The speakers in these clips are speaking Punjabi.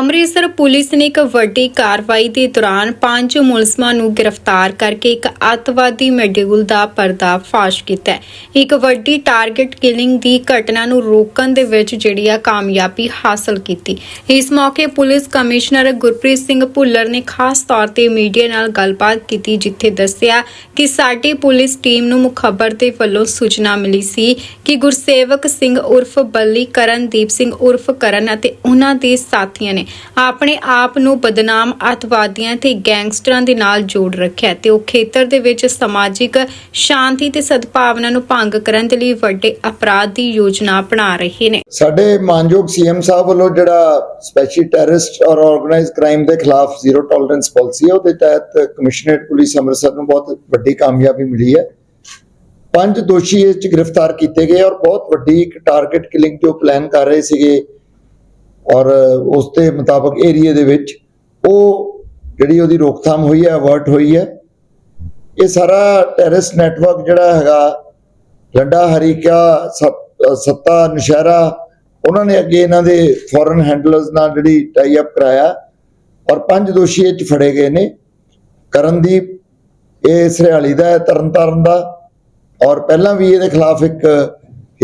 ਅੰਮ੍ਰਿਤਸਰ ਪੁਲਿਸ ਨੇ ਇੱਕ ਵੱਡੀ ਕਾਰਵਾਈ ਦੇ ਦੌਰਾਨ ਪੰਜ ਮੁਲਜ਼ਮਾਂ ਨੂੰ ਗ੍ਰਿਫਤਾਰ ਕਰਕੇ ਇੱਕ ਅੱਤਵਾਦੀ ਮੈਡਿਊਲ ਦਾ ਪਰਦਾਫਾਸ਼ ਕੀਤਾ ਹੈ। ਇੱਕ ਵੱਡੀ ਟਾਰਗੇਟ ਕਿਲਿੰਗ ਦੀ ਘਟਨਾ ਨੂੰ ਰੋਕਣ ਦੇ ਵਿੱਚ ਜਿਹੜੀ ਆ ਕਾਮਯਾਬੀ ਹਾਸਲ ਕੀਤੀ। ਇਸ ਮੌਕੇ ਪੁਲਿਸ ਕਮਿਸ਼ਨਰ ਗੁਰਪ੍ਰੀਤ ਸਿੰਘ ਭੁੱਲਰ ਨੇ ਖਾਸ ਤੌਰ ਤੇ ਮੀਡੀਆ ਨਾਲ ਗੱਲਬਾਤ ਕੀਤੀ, ਜਿੱਥੇ ਦੱਸਿਆ ਕਿ ਸਾਡੀ ਪੁਲਿਸ ਟੀਮ ਨੂੰ ਮੁਖਬਰ ਦੇ ਵੱਲੋਂ ਸੂਚਨਾ ਮਿਲੀ ਸੀ ਕਿ ਗੁਰਸੇਵਕ ਸਿੰਘ ਉਰਫ ਬੱਲੀ ਕਰਨਦੀਪ ਸਿੰਘ ਉਰਫ ਕਰਨ ਅਤੇ ਉਹਨਾਂ ਦੇ ਸਾਥੀਆਂ ਨੇ ਆਪਣੇ ਆਪ ਨੂੰ ਬਦਨਾਮ ਅੱਤਵਾਦੀਆਂ ਤੇ ਗੈਂਗਸਟਰਾਂ ਦੇ ਨਾਲ ਜੋੜ ਰੱਖਿਆ ਤੇ ਉਹ ਖੇਤਰ ਦੇ ਵਿੱਚ ਸਮਾਜਿਕ ਸ਼ਾਂਤੀ ਤੇ ਸਦਭਾਵਨਾ ਨੂੰ ਭੰਗ ਕਰਨ ਦੇ ਲਈ ਵੱਡੇ ਅਪਰਾਧ ਦੀ ਯੋਜਨਾ ਬਣਾ ਰਹੇ ਨੇ। ਸਾਡੇ ਮਾਨਯੋਗ ਸੀਐਮ ਸਾਹਿਬ ਵੱਲੋਂ ਜਿਹੜਾ ਸਪੈਸ਼ਲ ਟੈਰਰਿਸਟ ਔਰ ਆਰਗੇਨਾਈਜ਼ਡ ਕ੍ਰਾਈਮ ਦੇ ਖਿਲਾਫ ਜ਼ੀਰੋ ਟੋਲਰੈਂਸ ਪਾਲਿਸੀ ਹੈ, ਉਹਦੇ ਤਹਿਤ ਕਮਿਸ਼ਨਰੇਟ ਪੁਲਿਸ ਅੰਮ੍ਰਿਤਸਰ ਨੂੰ ਬਹੁਤ ਵੱਡੀ ਕਾਮਯਾਬੀ ਮਿਲੀ ਹੈ। ਪੰਜ ਦੋਸ਼ੀ ਇਸ ਚ ਗ੍ਰਿਫਤਾਰ ਕੀਤੇ ਗਏ ਔਰ ਬਹੁਤ ਵੱਡੀ ਇੱਕ ਟਾਰਗੇਟ ਕਿਲਿੰਗ ਜੋ ਪਲਾਨ ਕਰ ਰਹੇ ਸੀਗੇ ਔਰ ਉਸ ਦੇ ਮੁਤਾਬਕ ਏਰੀਆ ਦੇ ਵਿੱਚ ਉਹ ਜਿਹੜੀ ਉਹਦੀ ਰੋਕਥਾਮ ਹੋਈ ਹੈ ਅਵਰਟ ਹੋਈ ਹੈ। ਇਹ ਸਾਰਾ ਟੈਰਰਿਸਟ ਨੈਟਵਰਕ ਜਿਹੜਾ ਹੈਗਾ, ਲੰਡਾ, ਹਰੀਕਾ, ਸਤ- ਸੱਤਾ, ਨਸ਼ਹਿਰਾ, ਉਹਨਾਂ ਨੇ ਅੱਗੇ ਇਹਨਾਂ ਦੇ ਫੋਰਨ ਹੈਂਡਲਰਸ ਨਾਲ ਜਿਹੜੀ ਟਾਈ ਅਪ ਕਰਾਇਆ ਔਰ ਪੰਜ ਦੋਸ਼ੀ ਇਹ ਚ ਫੜੇ ਗਏ ਨੇ। ਕਰਨਦੀਪ, ਇਹ ਸਰਿਆਲੀ ਦਾ ਹੈ, ਤਰਨਤਾਰਨ ਦਾ। ਔਰ ਪਹਿਲਾਂ ਵੀ ਇਹਦੇ ਖਿਲਾਫ ਇੱਕ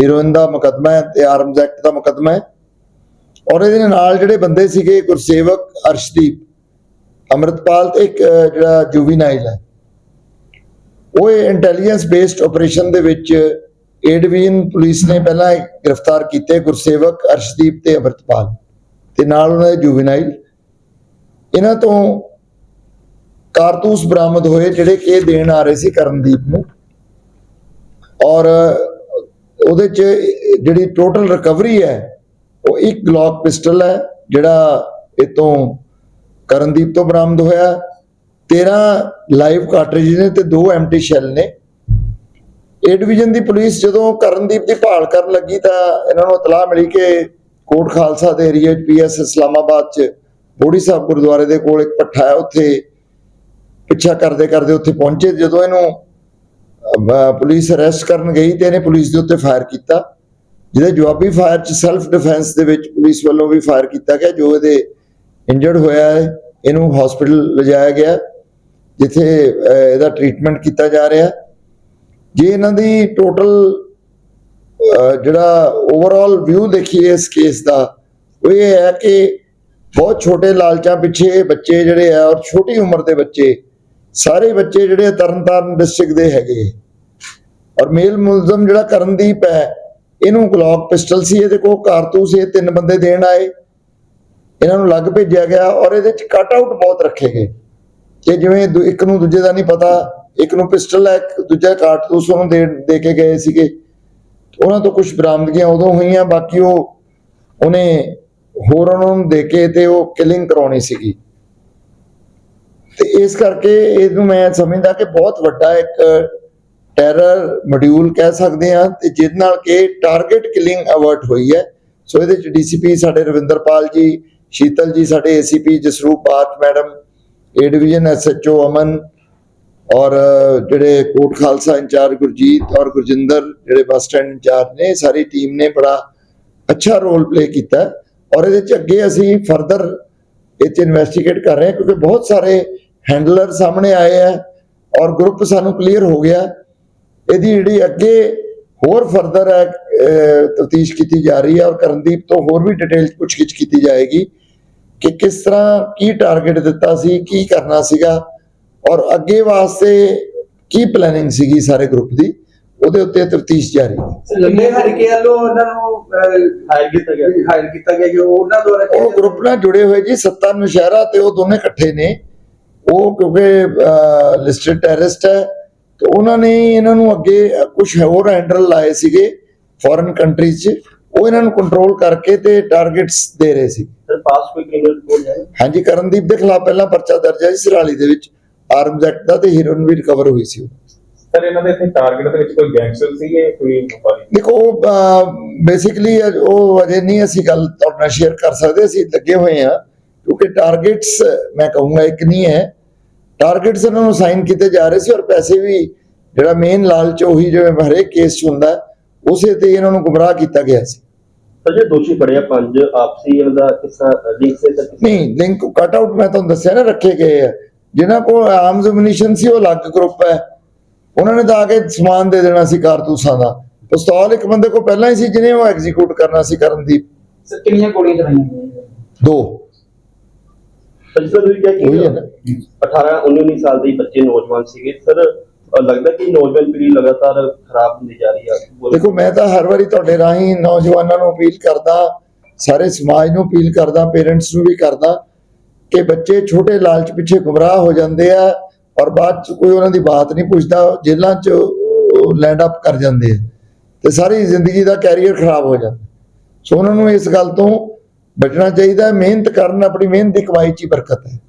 ਹੀਰੋਇਨ ਦਾ ਮੁਕੱਦਮਾ ਹੈ ਤੇ ਆਰਮਜ਼ ਐਕਟ ਦਾ ਮੁਕੱਦਮਾ ਹੈ। ਔਰ ਇਹਦੇ ਨਾਲ ਜਿਹੜੇ ਬੰਦੇ ਸੀਗੇ ਗੁਰਸੇਵਕ ਅਰਸ਼ਦੀਪ, ਅੰਮ੍ਰਿਤਪਾਲ ਤੇ ਇੱਕ ਜਿਹੜਾ ਜੁਵੀਨਾਈਲ ਹੈ। ਉਹ ਇੰਟੈਲੀਜੈਂਸ ਬੇਸਡ ਆਪਰੇਸ਼ਨ ਦੇ ਵਿੱਚ ਏ ਪੁਲਿਸ ਨੇ ਪਹਿਲਾਂ ਗ੍ਰਿਫਤਾਰ ਕੀਤੇ ਗੁਰਸੇਵਕ ਅਰਸ਼ਦੀਪ ਤੇ ਅਮਰਤਪਾਲ ਤੇ ਨਾਲ ਉਹਨਾਂ ਦੇ ਜੁਵੀਨਾਈਲ। ਇਹਨਾਂ ਤੋਂ ਕਾਰਤੂਸ ਬਰਾਮਦ ਹੋਏ ਜਿਹੜੇ ਕਿ ਇਹ ਦੇਣ ਆ ਰਹੇ ਸੀ ਕਰਨਦੀਪ ਨੂੰ। ਔਰ ਉਹਦੇ ਚ ਜਿਹੜੀ ਟੋਟਲ ਰਿਕਵਰੀ ਹੈ ਉਹ ਇੱਕ ਗਲੌਕ ਪਿਸਟਲ ਹੈ, ਜਿਹੜਾ ਇਹ ਕਰਨਦੀਪ ਤੋਂ ਬਰਾਮਦ ਹੋਇਆ 13 ਲਾਈਵ ਕਾਰਟ੍ਰਿਜ ਨੇ ਤੇ ਦੋ ਐਮਟੀ ਸ਼ੈਲ ਨੇ। ਏ ਡਿਵੀਜ਼ਨ ਦੀ ਪੁਲਿਸ ਜਦੋਂ ਕਰਨਦੀਪ ਦੀ ਭਾਲ ਕਰਨ ਲੱਗੀ ਤਾਂ ਇਹਨਾਂ ਨੂੰ ਇਤਲਾਹ ਮਿਲੀ ਕਿ ਕੋਟ ਖਾਲਸਾ ਦੇ ਏਰੀਆ ਚ ਪੀਐਸ ਇਸਲਾਮਾਬਾਦ ਚ ਬੋੜੀ ਸਾਹਿਬ ਗੁਰਦੁਆਰੇ ਦੇ ਕੋਲ ਇੱਕ ਪੱਠਾ ਹੈ। ਉੱਥੇ ਪਿੱਛਾ ਕਰਦੇ ਕਰਦੇ ਉੱਥੇ ਪਹੁੰਚੇ। ਜਦੋਂ ਇਹਨੂੰ ਪੁਲਿਸ ਅਰੈਸਟ ਕਰਨ ਗਈ ਤੇ ਇਹਨੇ ਪੁਲਿਸ ਦੇ ਉੱਤੇ ਫਾਇਰ ਕੀਤਾ। ਜਿਹਦੇ ਜਵਾਬੀ ਫਾਇਰ ਚ ਸੈਲਫ ਡਿਫੈਂਸ ਦੇ ਵਿੱਚ ਪੁਲਿਸ ਵੱਲੋਂ ਵੀ ਫਾਇਰ ਕੀਤਾ ਗਿਆ, ਜੋ ਇਹਦੇ ਇੰਜਰਡ ਹੋਇਆ ਹੈ, ਇਹਨੂੰ ਹਸਪੀਟਲ ਲਿਜਾਇਆ ਗਿਆ, ਜਿੱਥੇ ਇਹਦਾ ਟ੍ਰੀਟਮੈਂਟ ਕੀਤਾ ਜਾ ਰਿਹਾ ਜੇ ਇਹਨਾਂ ਦੀ ਟੋਟਲ ਜਿਹੜਾ ਓਵਰਆਲ ਵਿਊ ਦੇਖੀਏ ਇਸ ਕੇਸ ਦਾ, ਉਹ ਇਹ ਹੈ ਕਿ ਬਹੁਤ ਛੋਟੇ ਲਾਲਚਾਂ ਪਿੱਛੇ ਬੱਚੇ ਜਿਹੜੇ ਆ, ਔਰ ਛੋਟੀ ਉਮਰ ਦੇ ਬੱਚੇ, ਸਾਰੇ ਬੱਚੇ ਜਿਹੜੇ ਤਰਨਤਾਰਨ ਡਿਸਟ੍ਰਿਕਟ ਦੇ ਹੈਗੇ। ਔਰ ਮੇਲ ਮੁਲਜ਼ਮ ਜਿਹੜਾ ਕਰਨਦੀਪ ਹੈ ਇਹਨੂੰ ਗਲੌਕ ਪਿਸਟਲ ਸੀ, ਇਹਦੇ ਕੋਲ ਕਾਰਤੂਸ ਇਹ ਤਿੰਨ ਬੰਦੇ ਦੇਣ ਆਏ। ਇਹਨਾਂ ਨੂੰ ਲੱਗ ਭੇਜਿਆ ਗਿਆ ਔਰ ਇਹਦੇ ਚ ਕੱਟ ਆਊਟ ਬਹੁਤ ਰੱਖੇ ਗਏ। ਕਿ ਜਿਵੇਂ ਇੱਕ ਨੂੰ ਦੂਜੇ ਦਾ ਨਹੀਂ ਪਤਾ, ਇੱਕ ਨੂੰ ਪਿਸਟਲ ਹੈ ਦੂਜਾ ਕਾਰਤੂਸ ਉਹਨੂੰ ਦੇ ਦੇ ਕੇ ਗਏ ਸੀਗੇ। ਉਹਨਾਂ ਤੋਂ ਕੁਝ ਬਰਾਮਦਗੀਆਂ ਉਦੋਂ ਹੋਈਆਂ, ਬਾਕੀ ਉਹ ਉਹਨੇ ਹੋਰ ਉਹਨਾਂ ਨੂੰ ਦੇ ਕੇ ਤੇ ਉਹ ਕਿਲਿੰਗ ਕਰਾਉਣੀ ਸੀਗੀ। ਤੇ ਇਸ ਕਰਕੇ ਇਹਨੂੰ ਮੈਂ ਸਮਝਦਾ ਕਿ ਬਹੁਤ ਵੱਡਾ ਇੱਕ ਟੈਰਰ ਮੋਡਿਊਲ ਕਹਿ ਸਕਦੇ ਆ ਤੇ ਜਿਹਦੇ ਨਾਲ ਕਿ ਟਾਰਗੇਟ ਕਿਲਿੰਗ ਅਵਰਟ ਹੋਈ ਹੈ। ਸੋ ਇਹਦੇ ਚ ਡੀਸੀਪੀ ਸਾਡੇ ਰਵਿੰਦਰਪਾਲ ਜੀ, ਸ਼ੀਤਲ ਜੀ ਸਾਡੇ ACP Jasroop Batth madam A division SHO Aman, ਔਰ ਜਿਹੜੇ ਕੋਟ ਖਾਲਸਾ ਇੰਚਾਰਜ ਗੁਰਜੀਤ ਔਰ ਗੁਰਜਿੰਦਰ, ਜਿਹੜੇ ਬੱਸ ਸਟੈਂਡ ਇੰਚਾਰਜ ਨੇ, ਸਾਰੀ ਟੀਮ ਨੇ ਬੜਾ ਅੱਛਾ ਰੋਲ ਪਲੇ ਕੀਤਾ। ਔਰ ਇਹਦੇ ਚ ਅੱਗੇ ਅਸੀਂ ਫਰਦਰ ਇਹ ਚ ਇਨਵੈਸਟੀਗੇਟ ਕਰ ਰਹੇ ਹਾਂ, ਕਿਉਂਕਿ ਬਹੁਤ ਸਾਰੇ ਹੈਂਡਲਰ ਸਾਹਮਣੇ ਆਏ ਆ, ਔਰ ਗਰੁੱਪ ਸਾਨੂੰ ਕਲੀਅਰ ਹੋ ਗਿਆ। ਇਹਦੀ ਜਿਹੜੀ ਅੱਗੇ ਹੋਰ ਫਰਦਰ ਹੈ ਤਫਤੀਸ਼ ਕੀਤੀ ਜਾ ਰਹੀ ਹੈ ਔਰ ਕਰਨਦੀਪ ਤੋਂ ਹੋਰ ਵੀ ਡਿਟੇਲ ਪੁੱਛਗਿੱਛ ਕੀਤੀ ਜਾਏਗੀ ਕਿ ਕਿਸ ਤਰ੍ਹਾਂ ਕੀ ਟਾਰਗੇਟ ਦਿੱਤਾ ਸੀ ਕੀ ਕਰਨਾ ਸੀਗਾ ਔਰ ਅੱਗੇ ਵਾਸਤੇ ਕੀ ਪਲੈਨਿੰਗ ਸੀਗੀ ਸਾਰੇ ਗਰੁੱਪ ਦੀ ਉਹਦੇ ਉੱਤੇ ਤਫਤੀਸ਼ ਜਾਰੀ ਹੈ। ਲੱਲੇ ਹਰੀਕੇ ਵੱਲੋਂ ਉਹਨਾਂ ਨੂੰ ਹਾਇਰ ਕੀਤਾ ਗਿਆ। ਹਾਇਰ ਕੀਤਾ ਗਿਆ ਕਿ ਉਹਨਾਂ ਦੁਆਰਾ ਉਹ ਗਰੁੱਪ ਨਾਲ ਜੁੜੇ ਹੋਏ ਜੀ ਸੱਤਾ ਨੁਸ਼ਹਿਰਾ ਤੇ ਉਹ ਦੋਨੇ ਇਕੱਠੇ ਨੇ। ਉਹ ਕਿਉਂਕਿ ਲਿਸਟਡ ਟੈਰਰਿਸਟ ਹੈ ਤੇ ਉਹਨਾਂ ਨੇ ਇਹਨਾਂ ਨੂੰ ਅੱਗੇ ਕੁਝ ਹੋਰ ਹੈਂਡਲ ਲਾਏ ਸੀਗੇ ਫੋਰਨ ਕੰਟਰੀਜ਼ 'ਚ। ਉਹ ਇਹਨਾਂ ਨੂੰ ਕੰਟਰੋਲ ਕਰਕੇ ਤੇ ਟਾਰਗੇਟਸ ਦੇ ਰਹੇ ਸੀ। ਸਰ ਪਾਸ ਕੋਈ ਕ੍ਰਿਮੀਨਲ ਰਿਪੋਰਟ ਹੈ? ਹਾਂਜੀ ਕਰਨਦੀਪ ਦੇ ਖਿਲਾਫ ਪਹਿਲਾਂ ਪਰਚਾ ਦਰਜ ਹੈ ਸਿਰਾਲੀ ਦੇ ਵਿੱਚ। ਆਰਮਜ਼ ਐਕਟ ਦਾ ਤੇ ਹੀਰੋਇਨ ਵੀ ਰਿਕਵਰ ਹੋਈ ਸੀ ਸਰ ਇਹਨਾਂ ਦੇ ਇੱਥੇ ਟਾਰਗੇਟ ਦੇ ਵਿੱਚ ਕੋਈ ਗੈਂਗਸਟਰ ਸੀ ਜਾਂ ਕੋਈ ਵਪਾਰੀ? ਦੇਖੋ ਬੇਸਿਕਲੀ ਉਹ ਅਜੇ ਨਹੀਂ ਅਸੀਂ ਗੱਲ ਤੁਹਾਡੇ ਨਾਲ ਸ਼ੇਅਰ ਕਰ ਸਕਦੇ ਅਸੀਂ ਲੱਗੇ ਹੋਏ ਆ ਕਿਉਂਕਿ ਟਾਰਗੇਟਸ ਮੈਂ ਕਹੂੰਗਾ ਇੱਕ ਨਹੀਂ ਹੈ। ਟਾਰਗੇਟਸ ਇਹਨਾਂ ਨੂੰ ਸਾਈਨ ਕੀਤੇ ਜਾ ਰਹੇ ਸੀ ਔਰ ਪੈਸੇ ਵੀ ਜਿਹੜਾ ਮੇਨ ਲਾਲਚ ਉਹੀ ਜਿਵੇਂ ਹਰੇਕ ਕੇਸ 'ਚ ਹੁੰਦਾ ਉਸੇ ਤੇ ਇਹਨਾਂ ਨੂੰ ਗੁੰਮਰਾਹ ਕੀਤਾ ਗਿਆ ਸੀ। ਸਰ ਜੇ ਦੋਸ਼ੀ ਫੜਿਆ ਪੰਜ ਆਪਸੀ ਇਹਨਾਂ ਦਾ ਕਿਸਾ ਲਿੰਕ ਸੇ ਨਹੀਂ ਲਿੰਕ ਕੱਟ ਆਊਟ ਮੈਂ ਤੁਹਾਨੂੰ ਦੱਸਿਆ ਨਾ ਰੱਖੇ ਗਏ ਆ। ਜਿਨ੍ਹਾਂ ਕੋਲ ਆਰਮਸ ਮਿਨੀਸ਼ਨ ਸੀ ਉਹ ਅਲੱਗ ਗਰੁੱਪ ਹੈ। ਉਹਨਾਂ ਨੇ ਤਾਂ ਆ ਕੇ ਸਮਾਨ ਦੇ ਦੇਣਾ ਸੀ ਕਾਰਤੂਸਾਂ ਦਾ। ਪਿਸਤੌਲ ਇੱਕ ਬੰਦੇ ਕੋਲ ਪਹਿਲਾਂ ਹੀ ਸੀ ਜਿਹਨੇ ਉਹ ਐਗਜ਼ੀਕਿਊਟ ਕਰਨਾ ਸੀ ਕਰਨਦੀਪ। ਸਰ ਕਿੰਨੀਆਂ ਗੋਲੀਆਂ ਚਲਾਈਆਂ ਦੋ। ਸਰ ਤਰ੍ਹਾਂ ਤੁਸੀਂ ਕਿਹਾ ਉਹੀ ਹੈ ਕਿ ਨਾ। 18 19 19 ਸਾਲ ਦੇ ਬੱਚੇ ਨੌਜਵਾਨ ਸੀਗੇ। ਸਰ ਅ, ਲੱਗਦਾ ਕਿ ਨੌਜਵਾਨ ਪੀੜ੍ਹੀ ਲਗਾਤਾਰ ਖਰਾਬ ਹੁੰਦੀ ਜਾ ਰਹੀ ਹੈ ਦੇਖੋ ਮੈਂ ਤਾਂ ਹਰ ਵਾਰੀ ਤੁਹਾਡੇ ਰਾਹੀਂ ਨੌਜਵਾਨਾਂ ਨੂੰ ਅਪੀਲ ਕਰਦਾ ਸਾਰੇ ਸਮਾਜ ਨੂੰ ਅਪੀਲ ਕਰਦਾ ਪੇਰੈਂਟਸ ਨੂੰ ਵੀ ਕਰਦਾ ਕਿ ਬੱਚੇ ਛੋਟੇ ਲਾਲਚ ਪਿੱਛੇ ਗੁੰਮਰਾਹ ਹੋ ਜਾਂਦੇ ਆ ਔਰ ਬਾਅਦ ਚ ਕੋਈ ਉਹਨਾਂ ਦੀ ਬਾਤ ਨਹੀਂ ਪੁੱਛਦਾ ਜੇਲ੍ਹਾਂ ਚ ਲੈਂਡ ਅਪ ਕਰ ਜਾਂਦੇ ਆ ਤੇ ਸਾਰੀ ਜ਼ਿੰਦਗੀ ਦਾ ਕੈਰੀਅਰ ਖਰਾਬ ਹੋ ਜਾਂਦਾ। ਸੋ ਉਹਨਾਂ ਨੂੰ ਇਸ ਗੱਲ ਤੋਂ ਬਚਣਾ ਚਾਹੀਦਾ ਮਿਹਨਤ ਕਰਨ ਆਪਣੀ ਮਿਹਨਤ ਦੀ ਕਮਾਈ ਚ ਹੀ ਬਰਕਤ ਹੈ।